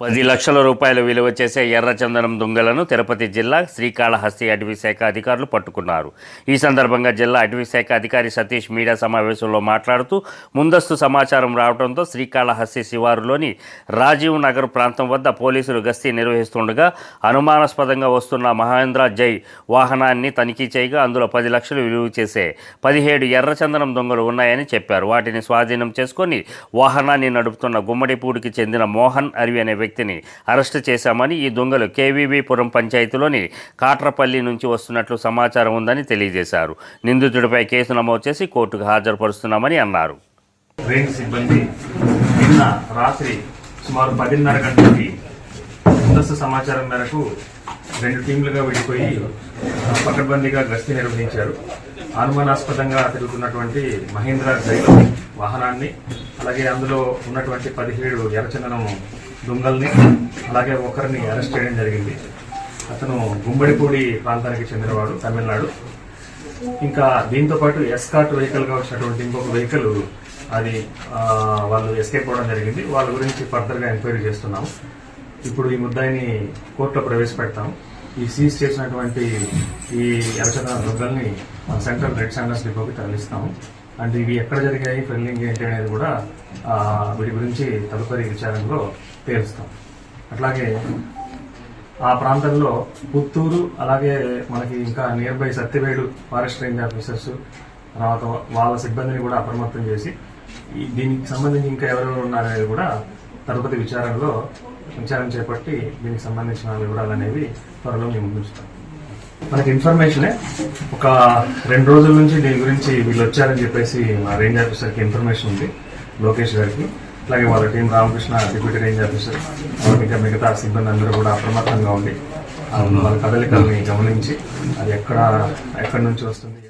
పది లక్షల రూపాయల విలువ చేసే ఎర్రచందనం దొంగలను తిరుపతి జిల్లా శ్రీకాళహస్తి అటవీ శాఖ అధికారులు పట్టుకున్నారు. ఈ సందర్భంగా జిల్లా అటవీ శాఖ అధికారి సతీష్ మీడియా సమావేశంలో మాట్లాడుతూ ముందస్తు సమాచారం రావడంతో శ్రీకాళహస్తి శివారులోని రాజీవ్ నగర్ ప్రాంతం వద్ద పోలీసులు గస్తీ నిర్వహిస్తుండగా అనుమానాస్పదంగా వస్తున్న మహేంద్ర జై వాహనాన్ని తనిఖీ చేయగా అందులో పది లక్షలు విలువ చేసే పదిహేడు ఎర్రచందనం దొంగలు ఉన్నాయని చెప్పారు. వాటిని స్వాధీనం చేసుకొని వాహనాన్ని నడుపుతున్న గుమ్మడిపూడికి చెందిన మోహన్ అరివి అనే వ్యక్తిని అరెస్టు చేశామని ఈ దొంగలు కేవీబీపురం పంచాయతీలోని కాట్రపల్లి నుంచి వస్తున్నట్లు సమాచారం ఉందని తెలియజేశారు. నిందితుడిపై కేసు నమోదు చేసి కోర్టుకు హాజరుపరుస్తున్నామని అన్నారు. సిబ్బంది నిన్న రాత్రి సుమారు పదిన్నర గంటలకి ముందస్తు సమాచారం మేరకు రెండు టీంలుగా విడిపోయి పకడ్బందీగా గస్తీ నిర్వహించారు. అనుమానాస్పదంగా తిరుగుతున్నటువంటి మహేంద్ర డ్రైవర్ వాహనాన్ని అలాగే అందులో ఉన్నటువంటి పదిహేడు ఎర్రచందనం దొంగల్ని అలాగే ఒకరిని అరెస్ట్ చేయడం జరిగింది. అతను గుమ్మడిపూడి ప్రాంతానికి చెందినవాడు తమిళనాడు. ఇంకా దీంతో పాటు ఎస్కాట్ వెహికల్గా వచ్చినటువంటి ఇంకొక వెహికల్ అది వాళ్ళు ఎస్కేప్ అవ్వడం జరిగింది. వాళ్ళ గురించి ఫర్దర్గా ఎంక్వైరీ చేస్తున్నాం ఇప్పుడు ఈ ముద్దాయిని కోర్టులో ప్రవేశపెడతాం ఈ సీజ్ చేసినటువంటి ఈ ఎలచన దుర్గల్ని సెంట్రల్ రెడ్ సాండర్స్ డిపోకి తరలిస్తాము. అండ్ ఇవి ఎక్కడ జరిగాయి ఫెల్లింగ్ ఏంటి అనేది కూడా వీటి గురించి తదుపరి విచారంలో తేలుస్తాం అట్లాగే ఆ ప్రాంతంలో పుత్తూరు అలాగే మనకి ఇంకా near by Satyavedu forest range officers తర్వాత వాళ్ళ సిబ్బందిని కూడా అప్రమత్తం చేసి ఈ దీనికి సంబంధించి ఇంకా ఎవరెవరు ఉన్నారనేది కూడా తదుపరి విచారణలో విచారణ చేపట్టి దీనికి సంబంధించిన వివరాలు అనేవి త్వరలో మేము ముందుస్తాం మనకి ఇన్ఫర్మేషనే ఒక రెండు రోజుల నుంచి దీని గురించి వీళ్ళు వచ్చారని చెప్పేసి మా రేంజ్ ఆఫీసర్కి ఇన్ఫర్మేషన్ ఉంది లోకేష్ గారికి. అలాగే వాళ్ళ team Ramakrishna deputy range officer ఇంకా మిగతా సిబ్బంది అందరూ కూడా అప్రమత్తంగా ఉండి వాళ్ళ కదలికల్ని గమనించి అది ఎక్కడ ఎక్కడి నుంచి వస్తుంది